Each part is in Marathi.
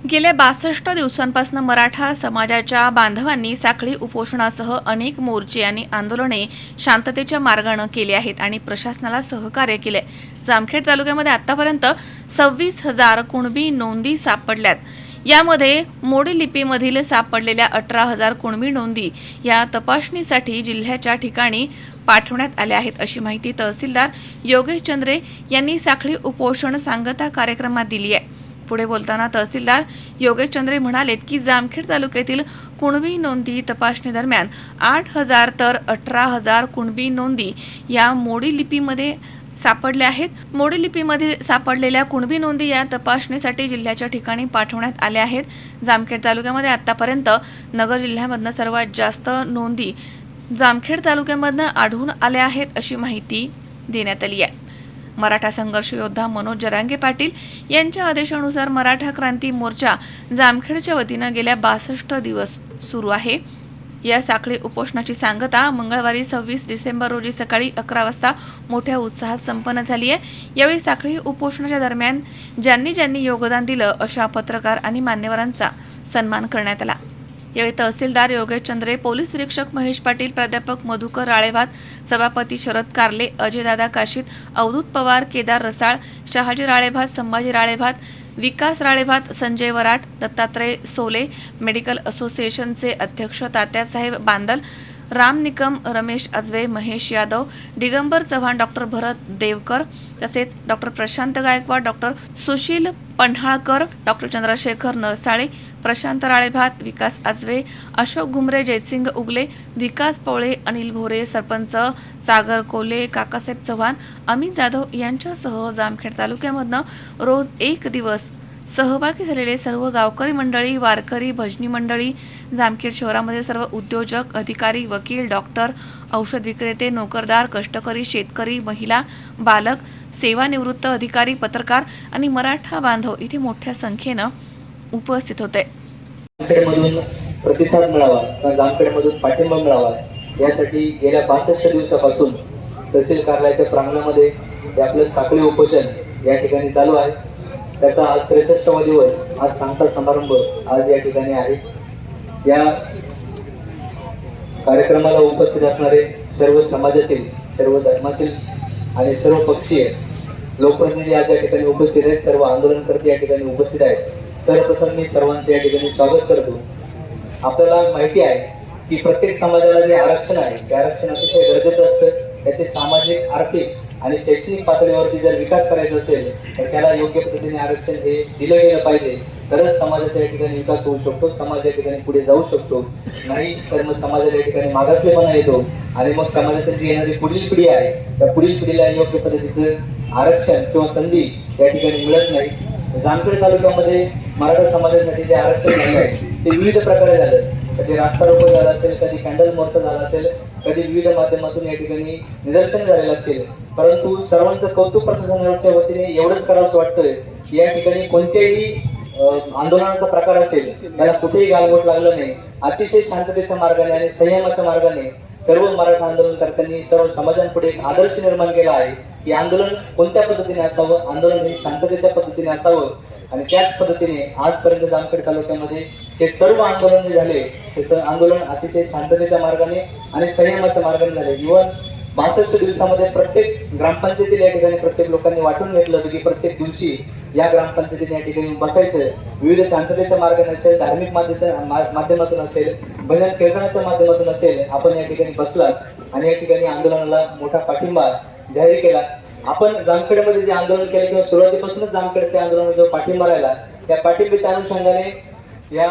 गेल्या बासष्ट दिवसांपासून मराठा समाजाच्या बांधवांनी साखळी उपोषणासह अनेक मोर्चे आणि आंदोलने शांततेच्या मार्गानं केली आहेत आणि प्रशासनाला सहकार्य केले जामखेड तालुक्यामध्ये आतापर्यंत सव्वीस हजार कुणबी नोंदी सापडल्यात. यामध्ये मोडी लिपीमधील सापडलेल्या अठरा हजार कुणबी नोंदी या तपासणीसाठी जिल्ह्याच्या ठिकाणी पाठवण्यात आल्या आहेत अशी माहिती तहसीलदार योगेश चंद्रे यांनी साखळी उपोषण सांगता कार्यक्रमात दिली आहे. पुढे बोलताना तहसीलदार योगेश चंद्रे म्हणालेत की जामखेड तालुक्यातील कुणबी नोंदी तपासणी दरम्यान आठ हजार तर अठरा हजार कुणबी नोंदी या मोडी लिपीमध्ये सापडल्या आहेत. मोडी लिपीमध्ये सापडलेल्या कुणबी नोंदी या तपासणीसाठी जिल्ह्याच्या ठिकाणी पाठवण्यात आल्या आहेत. जामखेड तालुक्यामध्ये आतापर्यंत नगर जिल्ह्यामधनं सर्वात जास्त नोंदी जामखेड तालुक्यामधनं आढळून आल्या आहेत अशी माहिती देण्यात आली आहे. मराठा संघर्ष योद्धा मनोज जरांगे पाटील यांच्या आदेशानुसार मराठा क्रांती मोर्चा जामखेडच्या वतीनं गेल्या बासष्ट दिवस सुरू आहे. या साखळी उपोषणाची सांगता मंगळवारी सव्वीस डिसेंबर रोजी सकाळी अकरा वाजता मोठ्या उत्साहात संपन्न झाली आहे. यावेळी साखळी उपोषणाच्या दरम्यान ज्यांनी ज्यांनी योगदान दिलं अशा पत्रकार आणि मान्यवरांचा सन्मान करण्यात आला. यावेळी तहसीलदार योगेश चंद्रे पोलीस निरीक्षक महेश पाटील प्राध्यापक मधुकर राळेभात सभापती शरद कारले अजयदादा काशीत अवधूत पवार केदार रसाळ शहाजी राळेभात संभाजी राळेभात विकास राळेभात संजय वराट दत्तात्रय सोले मेडिकल असोसिएशनचे अध्यक्ष तात्यासाहेब बांदल राम निकम रमेश अजवे महेश यादव दिगंबर चव्हाण डॉक्टर भरत देवकर तसेच doctor Prashant Gaikwad doctor Sushil Panhalkar doctor Chandrashekhar Narsale Prashant Ralebhat Vikas Ajave Ashok Ghumare Jaysing Ugale Vikas Pawale Anil Bhore sarpanch Sagar Kole Kakasaheb Chavan Amit Jadhav यांच्यासह जामखेड तालुक्यामधनं रोज एक दिवस सहभागी झालेले सर्व गावकरी मंडळी वारकरी भजनी मंडळी जामखेड शहरामध्ये सर्व उद्योजक अधिकारी वकील डॉक्टर औषध विक्रेते नोकरदार कष्टकरी शेतकरी महिला बालक सेवानिवृत्त अधिकारी पत्रकार आणि मराठा बांधव इथे मोठ्या संख्येनं उपस्थित होते. प्रतिसाद मिळावा किंवा जामखेडमधून पाठिंबा मिळावा यासाठी गेल्या पासष्ट दिवसापासून तहसील कार्यालयाच्या प्रांगणामध्ये आपलं साखळी उपोषण या ठिकाणी चालू आहे. त्याचा आज त्रेसष्टवा दिवस आज सांगता समारंभ आज या ठिकाणी आहे. या कार्यक्रमाला उपस्थित असणारे सर्व समाजातील सर्व धर्मातील आणि सर्व पक्षीय लोकप्रतिनिधी आज या ठिकाणी उपस्थित आहेत. सर्व आंदोलनकर्ते या ठिकाणी उपस्थित आहेत. सर्वप्रथम मी सर्वांचे या ठिकाणी स्वागत करतो. आपल्याला माहिती आहे की प्रत्येक समाजाला जे आरक्षण आहे ते आरक्षण अतिशय गरजेचं असतं. त्याचे सामाजिक आर्थिक आणि शैक्षणिक पातळीवरती जर विकास करायचा असेल तर त्याला योग्य पद्धतीने आरक्षण हे दिलं गेलं पाहिजे. तरच समाजाचा या ठिकाणी विकास होऊ शकतो समाज या ठिकाणी पुढे जाऊ शकतो. नाही तर मग समाजाला या ठिकाणी मागासलेपणा येतो. आणि मग समाजातील जी येणारी पुढील पिढी आहे त्या पुढील पिढीला योग्य पद्धतीचं आरक्षण किंवा संधी या ठिकाणी मिळत नाही. जामखेड तालुक्यामध्ये मराठा समाजासाठी जे आरक्षण झालं आहे ते विविध प्रकारे झालं. कधी रास्ता रोको झाला असेल कधी कॅन्डल मोर्चा झाला असेल कधी विविध माध्यमातून या ठिकाणी निदर्शन झालेलं असेल. परंतु सर्वांचं कौतुक प्रशासनाच्या वतीने एवढंच करावंसं वाटतंय या ठिकाणी कोणत्याही आंदोलनाचा प्रकार असेल त्याला कुठेही गालबोट लागलं नाही. अतिशय शांततेच्या मार्गाने आणि संयमाच्या मार्गाने सर्व मराठा आंदोलनकर्त्यांनी सर्व समाजांपुढे एक आदर्श निर्माण केला आहे की आंदोलन कोणत्या पद्धतीने असावं? आंदोलन हे शांततेच्या पद्धतीने असावं. आणि त्याच पद्धतीने आजपर्यंत जामखेड तालुक्यामध्ये हे सर्व आंदोलन जे झाले ते आंदोलन अतिशय शांततेच्या मार्गाने आणि संयमाच्या मार्गाने झाले. इव्हन बासष्ट दिवसामध्ये प्रत्येक ग्रामपंचायतीला या ठिकाणी प्रत्येक लोकांनी वाटून घेतलं होतं की प्रत्येक दिवशी या ग्रामपंचायतीने या ठिकाणी बसायचं. विविध शांततेच्या मार्गाने असेल धार्मिक माध्यमातून मा- माध्यमातून असेल भजन कीर्तनाच्या माध्यमातून असेल आपण या ठिकाणी बसलात आणि या ठिकाणी आंदोलनाला मोठा पाठिंबा जाहीर केला. आपण जामखेडमध्ये जे आंदोलन केलं किंवा सुरुवातीपासूनच जामखेडच्या आंदोलनाला जो पाठिंबा राहिला त्या पाठिंब्याच्या अनुषंगाने या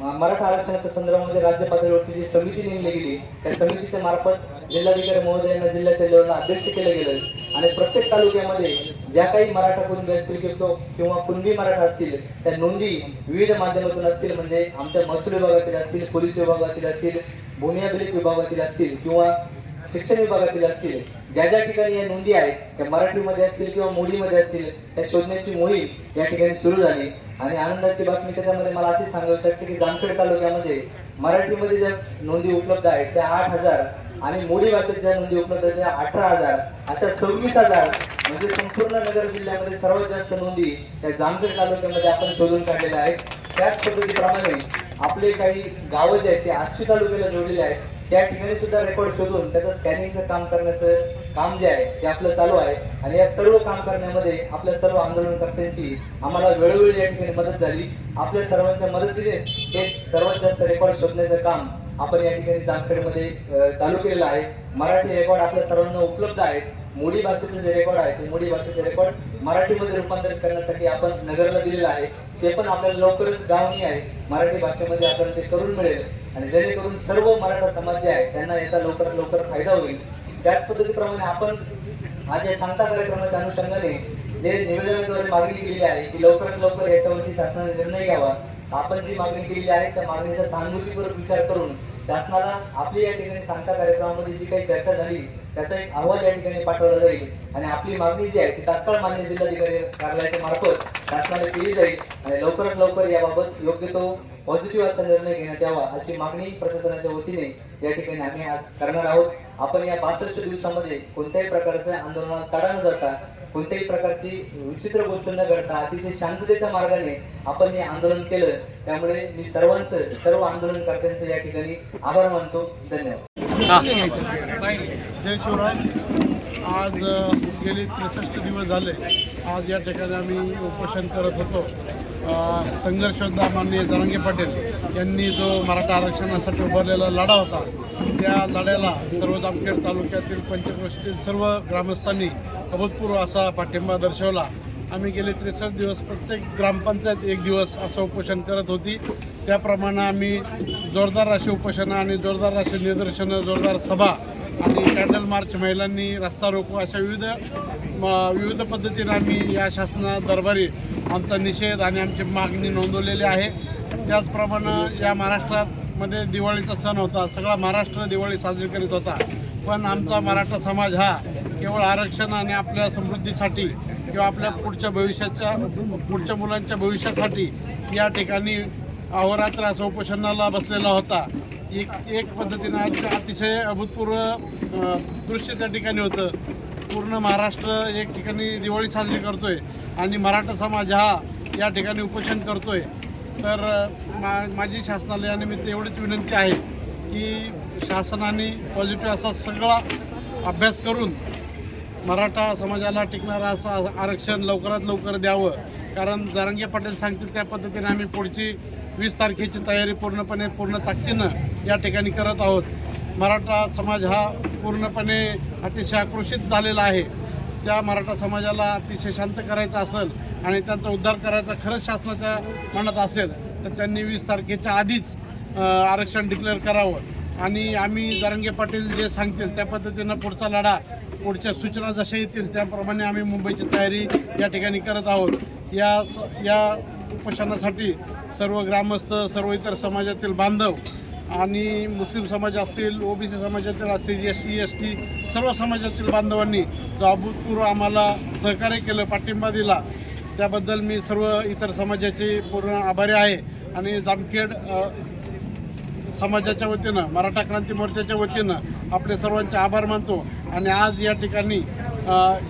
मराठा आरक्षणाच्या संदर्भामध्ये राज्य पातळीवरती जी समिती नेमली गेली त्या समितीच्या मार्फत जिल्हाधिकारी महोदयांना जिल्ह्याच्या लेवलला अध्यक्ष केलं गेलं. आणि प्रत्येक तालुक्यामध्ये ज्या काही मराठा कुणबी असतील किंवा किंवा कुणबी मराठा असतील त्या नोंदी विविध माध्यमातून असतील. म्हणजे आमच्या महसूल विभागातील असतील पोलीस विभागातील असतील भूमी अभिलेख विभागातील असतील किंवा शिक्षण विभागातील असतील ज्या ज्या ठिकाणी या नोंदी आहेत त्या मराठीमध्ये असतील किंवा मोडीमध्ये असतील त्या शोधण्याची मोहीम या ठिकाणी सुरू झाली. आणि आनंदाची बातमी त्याच्यामध्ये मला अशी सांगावी शकते की जामखेड तालुक्यामध्ये मराठीमध्ये ज्या नोंदी उपलब्ध आहेत त्या आठ हजार आणि मोडी भाषेत ज्या नोंदी उपलब्ध आहेत त्या अठरा हजार. अशा सव्वीस हजार म्हणजे संपूर्ण नगर जिल्ह्यामध्ये सर्वात जास्त नोंदी त्या जामखेड तालुक्यामध्ये आपण शोधून काढलेल्या आहेत. त्याच पद्धतीप्रमाणे आपले काही गावं जे आहेत ते आष्टी तालुक्याला जोडलेले आहेत. त्या ठिकाणी सुद्धा रेकॉर्ड शोधून त्याचं स्कॅनिंगचं काम करण्याचं काम जे आहे ते आपलं चालू आहे. आणि या सर्व काम करण्यामध्ये आपल्या सर्व आंदोलनकर्त्यांची आम्हाला वेळोवेळी या ठिकाणी मदत झाली. आपल्या सर्वांच्या मदतीनेच हे सर्वात जास्त रेकॉर्ड शोधण्याचं काम आपण या ठिकाणी जामखेडमध्ये चालू केलेलं आहे. मराठी रेकॉर्ड आपल्या सर्वांना उपलब्ध आहेत मोडी भाषेचे जे रेकॉर्ड आहे ते मोडी भाषेचे रेकॉर्ड मराठीमध्ये रूपांतरित करण्यासाठी आपण नगरला दिलेलं आहे. ते पण आपल्याला लवकरच गावनी आहे. मराठी भाषेमध्ये आपल्याला ते करून मिळेल. आणि जेणेकरून सर्व मराठा समाज जे आहे त्यांना याचा लवकरात लवकर फायदा होईल. त्याच पद्धतीप्रमाणे आपण आज या सांगता कार्यक्रमाच्या अनुषंगाने जे निवेदनाद्वारे मागणी केलेली आहे की लवकरात लवकर याच्यावरती शासनाने निर्णय घ्यावा. आपण जी मागणी केलेली आहे त्या मागणीचा सहानुभूतीपूर्वक विचार करून शासनाला आपली या ठिकाणी सांगता कार्यक्रमामध्ये जी काही चर्चा झाली त्याचा एक अहवाल या ठिकाणी पाठवला जाईल. आणि आपली मागणी जी आहे ती तात्काळ मान्य जिल्हाधिकारी कार्यालयाच्या मार्फत शासनाला केली जाईल आणि लवकरात लवकर याबाबत योग्य तो पॉझिटिव्ह असा निर्णय घेण्यात यावा अशी मागणी प्रशासनाच्या वतीने या ठिकाणी आम्ही आज करणार आहोत. आपण या बासष्ट दिवसामध्ये कोणत्याही प्रकारच्या आंदोलनात काढा न जाता कोणत्याही प्रकारची विचित्र गोष्ट न घडता अतिशय शांततेच्या मार्गाने आपण हे आंदोलन केलं. त्यामुळे मी सर्वांचं सर्व आंदोलनकर्त्यांचं या ठिकाणी आभार मानतो. धन्यवाद. जय शिवराय. आज गेले त्रेसष्ट दिवस झाले. आज या ठिकाणी आम्ही उपोषण करत होतो. संघर्षोद्धा संघर्ष माननीय जरांगे पाटील यांनी जो मराठा आरक्षणासाठी उभारलेला लढा होता त्या लढ्याला सर्व जामखेड तालुक्यातील पंचक्रोशीतील सर्व ग्रामस्थांनी अभूतपूर्व असा पाठिंबा दर्शवला. आम्ही गेले त्रेसष्ट दिवस प्रत्येक ग्रामपंचायत एक दिवस असं उपोषण करत होती. त्याप्रमाणे आम्ही जोरदार अशी उपोषणं आणि जोरदार अशी निदर्शनं जोरदार सभा आणि कॅन्डल मार्च महिलांनी रस्ता रोको अशा विविध म- विविध पद्धतीनं आम्ही या शासना दरबारी आमचा निषेध आणि आमची मागणी नोंदवलेली आहे. त्याचप्रमाणे या महाराष्ट्रामध्ये दिवाळीचा सण होता सगळा महाराष्ट्र दिवाळी साजरी करीत होता. पण आमचा मराठा समाज हा केवळ आरक्षण आणि आपल्या समृद्धीसाठी किंवा आपल्या पुढच्या भविष्याच्या पुढच्या मुलांच्या भविष्यासाठी या ठिकाणी अहोरात्र असं उपोषणाला बसलेला होता. एक एक पद्धतीनं अति- अतिशय अभूतपूर्व दृश्य त्या ठिकाणी होतं. पूर्ण महाराष्ट्र एक ठिकाणी दिवाळी साजरी करतो आहे आणि मराठा समाज हा या ठिकाणी उपोषण करतो आहे तर मा माझी शासनालयानिमित्त एवढीच विनंती आहे की शासनाने पॉझिटिव्ह असा सगळा अभ्यास करून मराठा समाजाला टिकणारं असं आरक्षण लवकरात लवकर द्यावं. कारण जारंगे पाटील सांगतील त्या पद्धतीने आम्ही पुढची वीस तारखेची तयारी पूर्णपणे पूर्ण ताकदीनं या ठिकाणी करत आहोत. मराठा समाज हा पूर्णपणे अतिशय आक्रोशित झालेला आहे. त्या मराठा समाजाला अतिशय शांत करायचं असेल आणि त्यांचा उद्धार करायचा खरंच शासनाच्या मनात असेल तर त्यांनी वीस तारखेच्या आधीच आरक्षण डिक्लेअर करावं. आणि आम्ही जरंगे पाटील जे सांगतील त्या पद्धतीनं पुढचा लढा पुढच्या सूचना जशा येतील त्याप्रमाणे आम्ही मुंबईची तयारी या ठिकाणी करत आहोत. या स- या उपोषणासाठी सर्व ग्रामस्थ सर्व इतर समाजातील बांधव आणि मुस्लिम समाज असतील ओबीसी समाजातील असतील एस सी एस टी सर्व समाजातील बांधवांनी जो अभूतपूर्व आम्हाला सहकार्य केलं पाठिंबा दिला. त्याबद्दल मी सर्व इतर समाजाचे पूर्ण आभारी आहे. आणि जामखेड समाजाच्या वतीनं मराठा क्रांती मोर्चाच्या वतीनं आपले सर्वांचे आभार मानतो. आणि आज या ठिकाणी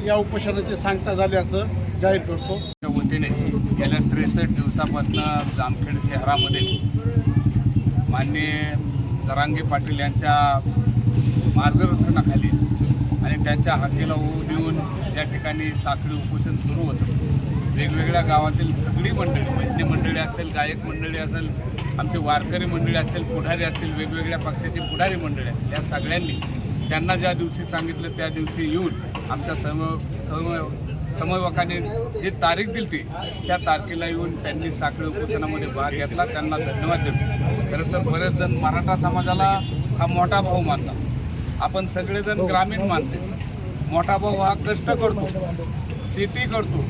या उपोषणाची सांगता झाली असं जाहीर करतो. त्या वतीने गेल्या त्रेसष्ट दिवसापासून जामखेड शहरामध्ये माननीय दरांगे पाटील यांच्या मार्गदर्शनाखाली आणि त्यांच्या हाकेला होऊ देऊन या ठिकाणी साखळी उपोषण सुरू होतं. वेगवेगळ्या गावातील सगळी मंडळी मैत्री मंडळी असतील गायक मंडळी असेल आमचे वारकरी मंडळी असतील पुढारी असतील वेगवेगळ्या पक्षाची पुढारी मंडळी आहेत या सगळ्यांनी त्यांना ज्या दिवशी सांगितलं त्या दिवशी येऊन आमच्या सम सम समवकाने जी तारीख दिली ती त्या तारखेला येऊन त्यांनी साखळी उपोषणामध्ये भाग घेतला. त्यांना धन्यवाद देतो. खरं तर बरेच जण मराठा समाजाला हा मोठा भाऊ मानतात. आपण सगळेजण ग्रामीण माणसे. मोठा भाऊ हा कष्ट करतो. शेती करतो.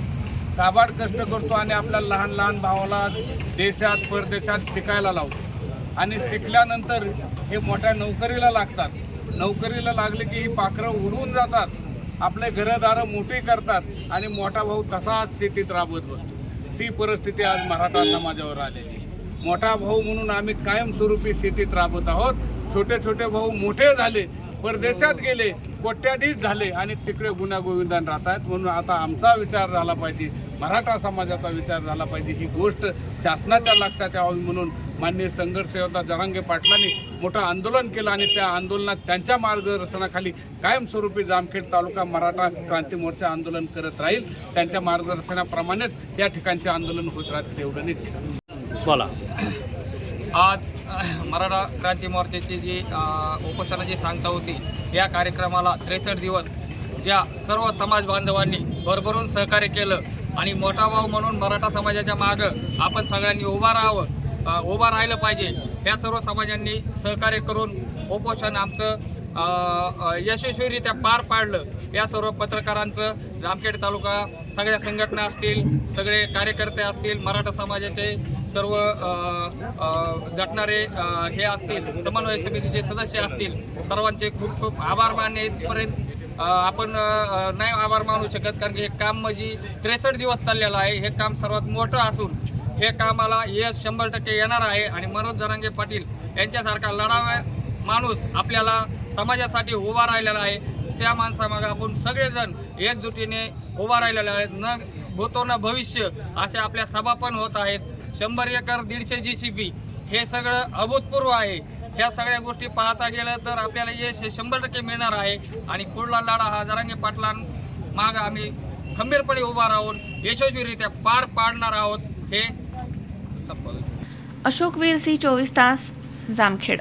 काबाड कष्ट करतो आणि आपल्या लहान लहान भावाला देशात परदेशात शिकायला लावतो. आणि शिकल्यानंतर हे मोठ्या नोकरीला लागतात. नोकरीला लागले की ही पाखरं उडून जातात. आपले घरदारं मोठी करतात आणि मोठा भाऊ तसाच शेतीत राबवत बसतो. ती परिस्थिती आज मराठा समाजावर आलेली आहे. मोठा भाऊ म्हणून आम्ही कायमस्वरूपी शेतीत राबत आहोत. छोटे छोटे भाऊ मोठे झाले परदेशात गेले कोट्याधीश झाले आणि तिकडे गुण्यागोविदान राहत आहेत म्हणून आता आमचा विचार झाला पाहिजे मराठा समाजाचा विचार झाला पाहिजे. ही गोष्ट शासनाच्या लक्षात यावी म्हणून माननीय संघर्ष योद्धा जरांगे पाटलांनी मोठं आंदोलन केलं आणि त्या आंदोलनात त्यांच्या मार्गदर्शनाखाली कायमस्वरूपी जामखेड तालुका मराठा क्रांती मोर्चा आंदोलन करत राहील. त्यांच्या मार्गदर्शनाप्रमाणेच या ठिकाणचे आंदोलन होत राहतील एवढं निश्चित. बोला. आज मराठा क्रांती मोर्चाची जी अ, उपोषणाची सांगता होती या कार्यक्रमाला त्रेसष्ट दिवस ज्या सर्व समाज बांधवांनी भरभरून सहकार्य केलं आणि मोठा भाऊ म्हणून मराठा समाजाच्या मागं आपण सगळ्यांनी उभा राहावं उभा राहिलं पाहिजे या सर्व समाजांनी सहकार्य करून उपोषण आमचं यशस्वीरित्या पार पाडलं. या सर्व पत्रकारांचं जामखेड तालुका सगळ्या संघटना असतील सगळे कार्यकर्ते असतील मराठा समाजाचे सर्व जटणारे झटणारे हे असतील समन्वय समितीचे सदस्य असतील सर्वांचे खूप खूप आभार मानणे इथपर्यंत आपण नाही आभार मानू शकत कारण की हे काम म्हणजे त्रेसष्ट दिवस चाललेलं आहे. हे काम सर्वात मोठं असून हे कामाला यश शंभर टक्के येणार आहे आणि मनोज जरांगे पाटील यांच्यासारखा लढावा माणूस आपल्याला समाजासाठी उभा राहिलेला आहे. त्या माणसामागं आपण सगळेजण एकजुटीने उभा राहिलेले आहेत. न भूतो न भविष्य असे आपल्या सभा पण होत आहेत. शंभर एकर दीडशे जी सी पी हे सगळं अभूतपूर्व आहे. ह्या सगळ्या गोष्टी पाहता गेलं तर आपल्याला यश हे शंभर टक्के मिळणार आहे. आणि पुढला लढा हा जरांगे पाटलां माग आम्ही खंबीरपणे उभा राहून यशस्वीरित्या पार पाडणार आहोत. हे अशोक वीर सी चोवीस तास जामखेड.